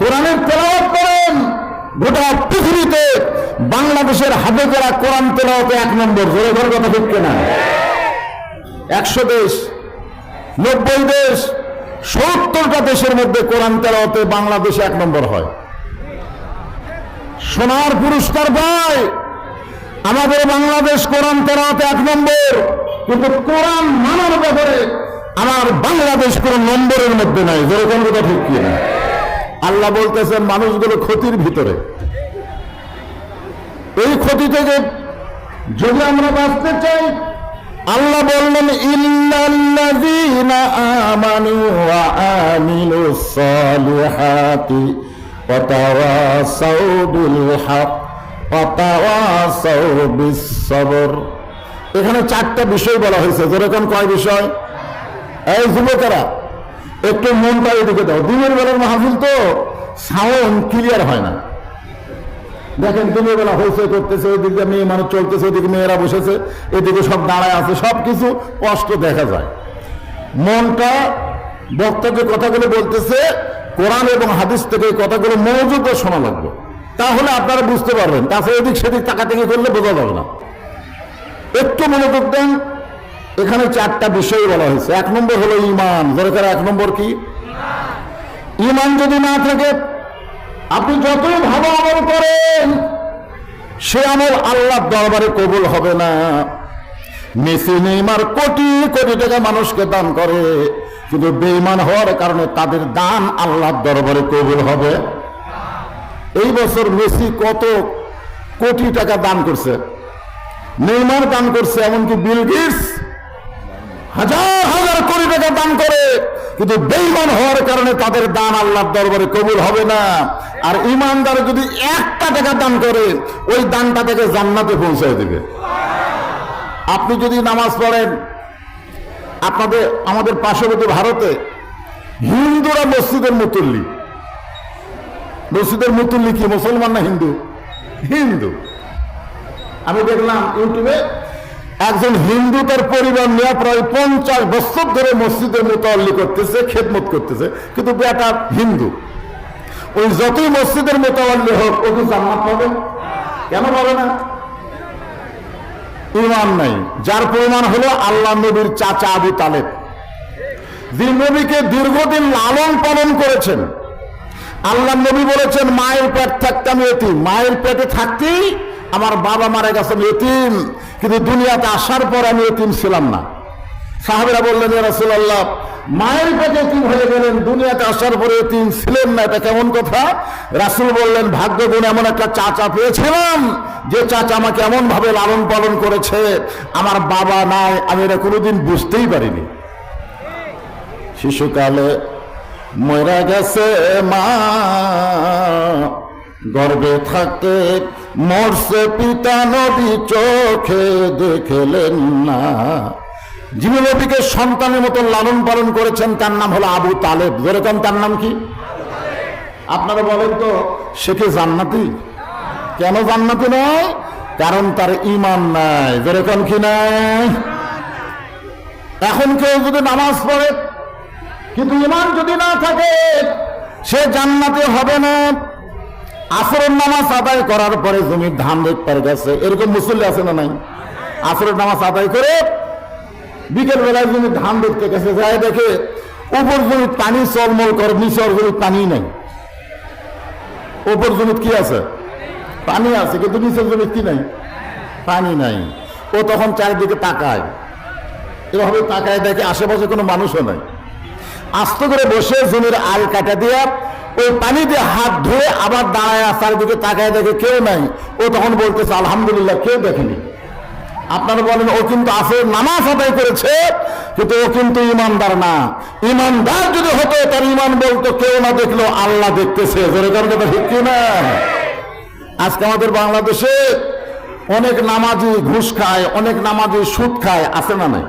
কোরআনের তেলাওয়াত করেন, গোটা পৃথিবীতে বাংলাদেশের হাতে যারা কোরআন তেলাওয়াতে এক নম্বর, জোরে ঘর কথা ঠিক না একশো দেশ, নব্বই দেশ, সত্তরটা দেশের মধ্যে কোরআন তেলাওয়াতে বাংলাদেশে এক নম্বর হয়। সোনার পুরস্কার পায়, আমাদের বাংলাদেশ কোরআন তেলাওয়াতে এক নম্বর, কিন্তু কোরআন মানার ব্যাপারে আমার বাংলাদেশ কোন নম্বরের মধ্যে নাই যেরকম কথা ঠিক কি না আল্লাহ বলতেছেন, মানুষগুলো ক্ষতির ভিতরে। এই ক্ষতি থেকে যদি আমরা বাঁচতে চাই, আল্লাহ বললেন ওয়া এখানে চারটা বিষয় বলা হয়েছে। যেরকম কয় বিষয়? এই যুবকেরা একটু মনটা এদিকে দাও। দিনের বেলার মাহফিল তো সাউন্ড ক্লিয়ার হয় না। দেখেন, দিনের বেলা হয়েছে করতেছে, ওইদিকে মেয়ে মানুষ চলতেছে, ওইদিকে মেয়েরা বসেছে, এদিকে সব দাঁড়ায় আছে সব কিছু কষ্ট দেখা যায়। মনটা বক্তা যে কথাগুলো বলতেছে, কোরআন এবং হাদিস থেকে কথাগুলো মনোযোগ শোনা লাগবে। তাহলে আপনারা বুঝতে পারবেন, তাছাড়া এদিক সেদিক তাকাতাকি করলে বোঝা যাবে না। একটু মনোযোগ দেন এখানে চারটা বিষয় বলা হয়েছে। এক নম্বর হলো ইমান। দরকার এক নম্বর কি? ইমান যদি না থাকে, আপনি যতই ভালো আমল করেন, সে আমল আল্লাহ দরবারে কবুল হবে না। মেসি, নেইমার কোটি কোটি টাকা মানুষকে দান করে, কিন্তু বেইমান হওয়ার কারণে তাদের দান আল্লাহর দরবারে কবুল হবে। এই বছর মেসি কত কোটি টাকা দান করছে? নেইমার দান করছে, এমনকি বিল গেটস হাজার হাজার কোটি টাকা দান করে, কিন্তু বেইমান হওয়ার কারণে তাদের দান আল্লাহর দরবারে কবুল হবে না। আর ইমানদার যদি একটা টাকা দান করে, ওই দানটা থেকে জান্নাতে পৌঁছায় দেবে। আপনি যদি নামাজ পড়েন, আপনাদের, আমাদের পার্শ্ববর্তী ভারতে হিন্দুরা মসজিদের মুতুল্লি। মসজিদের মুতুল্লি কি, মুসলমান না হিন্দু? হিন্দু। আমি দেখলাম ইউটিউবে একজন হিন্দু তার পরিবার নিয়ে প্রায় পঞ্চাশ বছর ধরে মসজিদের মোতাল্লি করতেছে, খেদমত করতেছে। কিন্তু বেটা হিন্দু। ওই যতই মসজিদের মোতাল্লি হোক, ও কি জান্নাত পাবে? কেন পাবে না? ইমান নাই। যার পরিমাণ হলো আল্লাহ নবীর চাচা আবু তালেব। যে নবীকে দীর্ঘদিন লালন পালন করেছেন। আল্লাহ নবী বলেছেন, মায়ের পেট থাকতে আমি এতিম। মায়ের পেটে থাকতেই আমার বাবা মারা গেছেন এতিম। কিন্তু দুনিয়াতে আসার পর আমি এতিম ছিলাম না। সাহাবেরা বললেন রসুল্লাহ মায়ের পেটে কি হয়ে গেলেন, দুনিয়াতে আসার পরে এতিম ছিলেন না। এটা কেমন কথা? রাসুল বললেন, ভাগ্য গুণ এমন একটা চাচা পেয়েছিলাম, যে চাচা আমাকে এমন ভাবে লালন পালন করেছে, আমার বাবা নাই, আমি এটা কোনোদিন বুঝতেই পারিনি। শিশুকালে মরা গেছে মা, গর্বে থাকে মরছে পিতা নদী চোখে দেখলেন না। যিনি নবীকে সন্তানের মতো লালন পালন করেছেন, তার নাম হলো আবু তালেব। যেরকম তার নাম কি? আপনারা বলেন তো, সে কি জান্নাতি? কেন জান্নাতি নয়? কারণ তার ইমান নাই। যেরকম কি নাই? এখন কেউ যদি নামাজ পড়ে, কিন্তু ইমান যদি না থাকে, সে জান্নাতে হবে না। আসরের নামাজ আদায় করার পরে জমির ধান দেখতে গেছে। এরকম মুসল্লি আছে না নাই? আসরের নামাজ আদায় করে বিকেল বেলায় জমির ধান দেখতে গেছে। যায় দেখে উপর জমির পানি চলমল করে, নিচর জমি পানি নেই। উপর জমি কি আছে? পানি আছে, কিন্তু নিচের জমি কি নাই? পানি নাই। ও তখন চারিদিকে তাকায়। এভাবে তাকায় দেখে আশেপাশে কোনো মানুষও নাই। আস্ত করে বসে জমির আল কাটা দিয়া ওই পানি দিয়ে হাত ধুয়ে আবার দাঁড়ায় চারিদিকে তাকায় দেখে কেউ নাই। ও তখন বলতেছে, আলহামদুলিল্লাহ, কেউ দেখেনি। আপনারা বলেন, ও কিন্তু আসে, নামাজ আদায় করেছে, কিন্তু ও কিন্তু ইমানদার না। ইমানদার যদি হতো, তার ইমান বলতো, কেউ না দেখল, আল্লাহ দেখতেছে। যেরকম কথা ঠিক না আজকে আমাদের বাংলাদেশে অনেক নামাজি ঘুষ খায়, অনেক নামাজি সুদ খায়, আছে না নাই?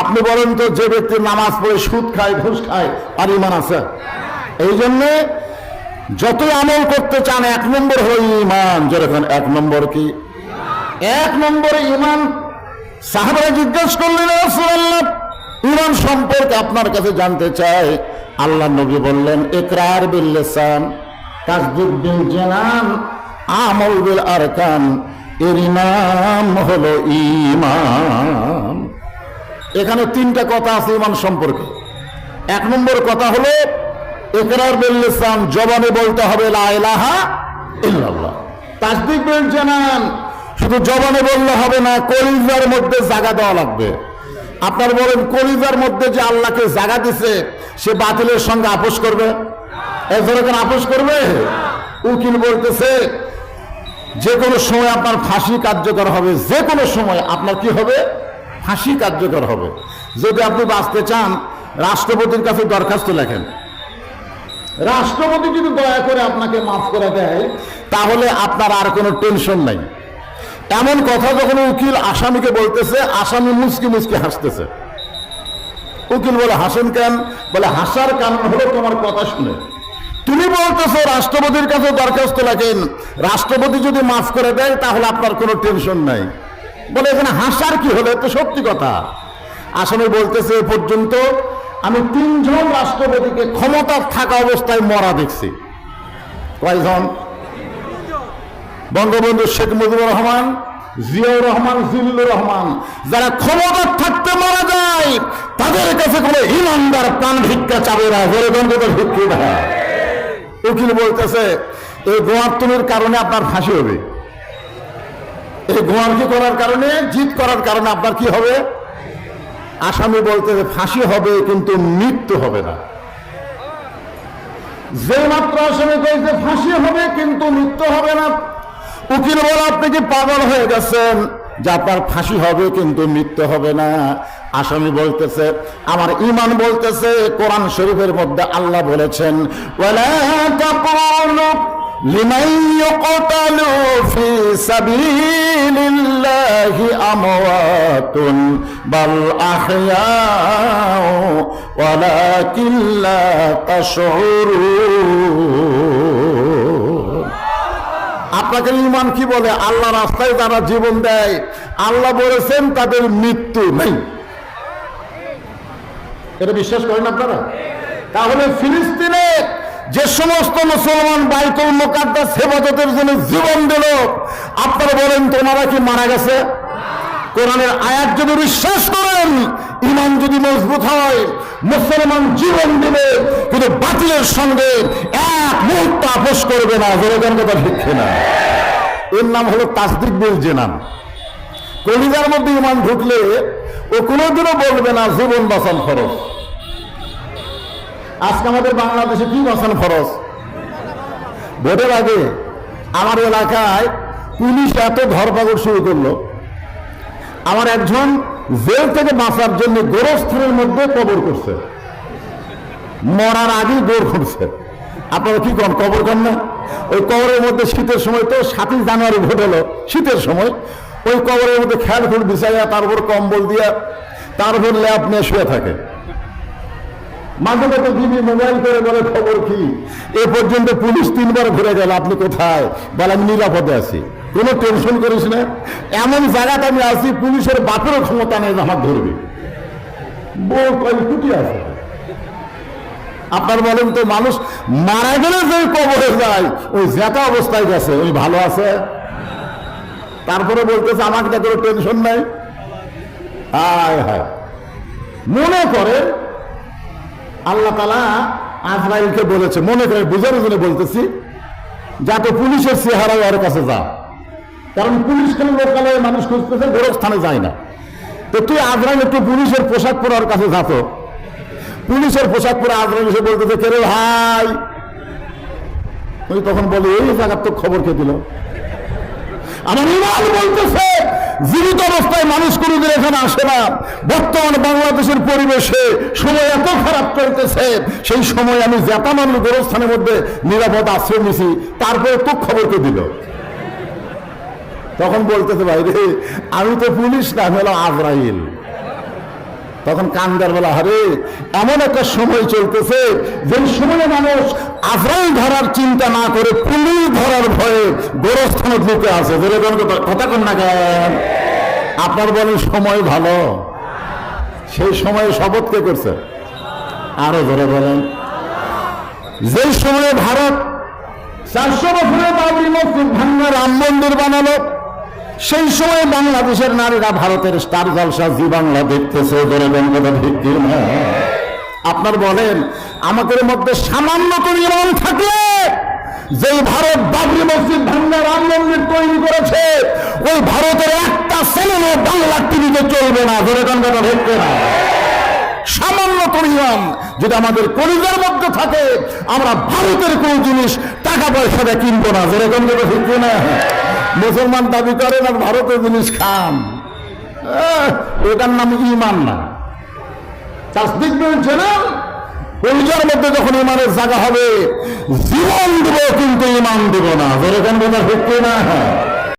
আপনি বলেন তো, যে ব্যক্তি নামাজ পড়ে সুদ খায়, ঘুষ খায় আর ইমান আছে? এই জন্যে যতই আমল করতে চান, এক নম্বর হলো ইমান যেরকম এক নম্বর কি? এক নম্বরে ইমান সাহাবারা জিজ্ঞেস করলেন ইমান সম্পর্কে আপনার কাছে জানতে চাই। আল্লাহ নবী বললেন, ইকরার বিল লিসান, তাসদিক বিল জানান, আমল বিল আরকান। এর নাম হলো ইমান এখানে তিনটা কথা আছে ইমান সম্পর্কে। এক নম্বর কথা হলো ইকরার বিল লিসান জবানে বলতে হবে, লা ইলাহা ইল্লাল্লাহ। তাসদিক জানান, শুধু জবানে বললে হবে না, কলিজার মধ্যে জায়গা দেওয়া লাগবে। আপনার বলেন, কলিজার মধ্যে যে আল্লাহকে জায়গা দিছে, সে বাতিলের সঙ্গে আপোষ করবে? এজন্য আপোষ করবে? উকিল বলতেছে যে কোনো সময় আপনার ফাঁসি কার্যকর হবে যে কোনো সময় আপনার কি হবে? ফাঁসি কার্যকর হবে। যদি আপনি বাঁচতে চান, রাষ্ট্রপতির কাছে দরখাস্ত লেখেন। রাষ্ট্রপতি যদি দয়া করে আপনাকে মাফ করে দেয়, তাহলে আপনার আর কোনো টেনশন নাই। এমন কথা যখন উকিল আসামিকে বলতেছে, আসামি মুসকি মুসকি হাসতেছে। উকিল বলে, হাসেন কেন? বলে, হাসার কারণ হলো তোমার কথা শুনে। তুমি বলতেছো, রাষ্ট্রপতির কাছে দরখাস্ত লাগেন রাষ্ট্রপতি যদি মাফ করে দেয়, তাহলে আপনার কোনো টেনশন নাই। বলে, এখানে হাসার কি হলো? তো সত্যি কথা। আসামি বলতেছে, এ পর্যন্ত আমি তিনজন রাষ্ট্রপতিকে ক্ষমতা থাকা অবস্থায় মরা দেখছি। কয়জন? বঙ্গবন্ধু শেখ মুজিবুর রহমান, জিয়াউর রহমান, জিল্লুর রহমান। যারা ক্ষমতা থাকতে মারা যায়, তাদের কাছে কোনো ইমানদার প্রাণ ভিক্ষা চাবে না। গন্ধটা ভিক্ষি না? উকিল বলতেছে, এই গোয়ার্তনের কারণে আপনার ফাঁসি হবে। এই গোয়ার্কি করার কারণে? জিত করার কারণে আপনার কি হবে? আসামি বলতেছে ফাঁসি হবে, কিন্তু মৃত্যু হবে না। যে মাত্র আসামি কইছে ফাঁসি হবে, কিন্তু মৃত্যু হবে না। উকিল বলে, আপনি কি পাগল হয়ে গেছেন যে আপনার ফাঁসি হবে, কিন্তু মৃত্যু হবে না? আসামি বলতেছে, আমার ইমান বলতেছে, কোরআন শরীফের মধ্যে আল্লাহ বলেছেন তাকুলু লিমান ইউকতালু ফি সাবিলিল্লাহি আমওয়াতুন, বাল আহয়াউ ওয়ালাকিন লা তাশউরুন। আপনাকে ইমান কি বলে? আল্লাহ রাস্তায় তারা জীবন দেয়, আল্লাহ বলেছেন তাদের মৃত্যু নেই। এটা বিশ্বাস করেন আপনারা? তাহলে ফিলিস্তিনে যে সমস্ত মুসলমান বাইতুল মোকাদ্দাস হেফাজতের জন্য জীবন দিল, আপনারা বলেন তোমরা কি মারা গেছে? কোরআনের আয়াত যদি বিশ্বাস করেন ইমান যদি মজবুত হয়, মুসলমান জীবন দিবে, কিন্তু বাতিলের সঙ্গে এক মুহূর্ত আপোষ করবে না। জনগণ কথা ভিক্ষে না এর নাম হলো তাসদিক বিল জেনান। কলিজার মধ্যে ইমান ঢুকলে ও কোনোদিনও বলবে না, জীবন বাঁচান খরচ আজকে আমাদের বাংলাদেশে কি বাঁচান খরচ ভোটের আগে আমার এলাকায় পুলিশ এত ধরপাকড় শুরু করল। আমার একজন জেল থেকে বাঁচার জন্য গোরস্থানের মধ্যে কবর করছে। মরার আগেই গোর করছে। আপনারা কি করেন কবর করেন না? ওই কবরের মধ্যে শীতের সময় তো সাতই জানুয়ারি ভোট হলো, শীতের সময়। ওই কবরের মধ্যে খেয়াল ফুল বিছাইয়া তার উপর কম্বল দিয়া, তার উপর ল্যাপ নিয়ে শুয়ে থাকে। মাঝে মাঝে দিদি মোবাইল করে বলে খবর কি? এ পর্যন্ত পুলিশ তিনবার ঘুরে গেল, আপনি কোথায়? বলে আমি নিরাপদে আছি। কোনো টেনশন করিস না। এমন জায়গাতে আমি আছি, পুলিশের বাপেরও ক্ষমতা নেই আমার ধরবে। বউ আছে। আপনার বলেন তো, মানুষ মারা গেলে যে কবরে যায় ওই জেতা অবস্থায় গেছে ওই ভালো আছে? তারপরে বলতেছে, আমাকে কোনো টেনশন নাই। হায় হায়। মনে করে আল্লাহ তালা আজরাইলকে বলেছে, মনে করে বুঝার জন্য বলতেছি, যাতে পুলিশের চেহারা ওর কাছে যা কারণ পুলিশ কেন লোকালয়ে মানুষ খুঁজতেছে বড় স্থানে যায় না। তো তুই আজরাইল একটু পুলিশের পোশাক পরে ওর কাছে যাতো পুলিশের পোশাক পরে আজরাইল এসে বলতেছে, কে রে ভাই? তখন বলি, এই জায়গার তো খবর কে দিল? আমার ইমান বলতেছে। জীবিত অবস্থায় মানুষ কোনোদিন এখানে আসে না। বর্তমান বাংলাদেশের পরিবেশে সময় এত খারাপ করতেছে সেই সময় আমি জ্যাতামানুর গোরস্থানের মধ্যে নিরাপদ আশ্রয় নিছি তারপরে তো খবরকে দিল? তখন বলতেছে, ভাই রে, আমি তো পুলিশ না, আমি হলো তখন কান্দার বলা হারে এমন একটা সময় চলতেছে যে সময়ে মানুষ আজরাইল ধরার চিন্তা না করে পুলিশ ধরার ভয়ে গোরস্থানে ঢুকে আছে। কথা কন না কেন? আপনার বলেন, সময় ভালো। সেই সময়ে শপথ কে করছে? আরও ধরে বলেন। যেই সময়ে ভারত চারশো বছরে বাবরি মসজিদ ভাঙ্গা রাম মন্দির বানালো সেই সময় বাংলাদেশের নারীরা ভারতের স্টার জলসা জি বাংলা দেখতেছে ভিত্তির আপনার বলেন, আমাদের মধ্যে সামান্য ইমান থাকলে যেই ভারত বাবরি মসজিদ ভাঙ্গা রাম মন্দির তৈরি করেছে, ওই ভারতের একটা চ্যানেলে বাংলা টিভিতে চলবে না কথা ভিত্তি না সামান্য পরিমাণ যদি আমাদের কলিজার মধ্যে থাকে, আমরা ভারতের কোন জিনিস টাকা পয়সা দিয়ে কিনবো না যেরকম করে শিখব না মুসলমান দাবি করেন আর ভারতের জিনিস খান। এটার নাম ইমান না। তাসদিক বলছে না? পরিচয়ের মধ্যে যখন ইমানের জায়গা হবে, জীবন দেবো কিন্তু ইমান দেবো না। যেরকম কথা শিখব না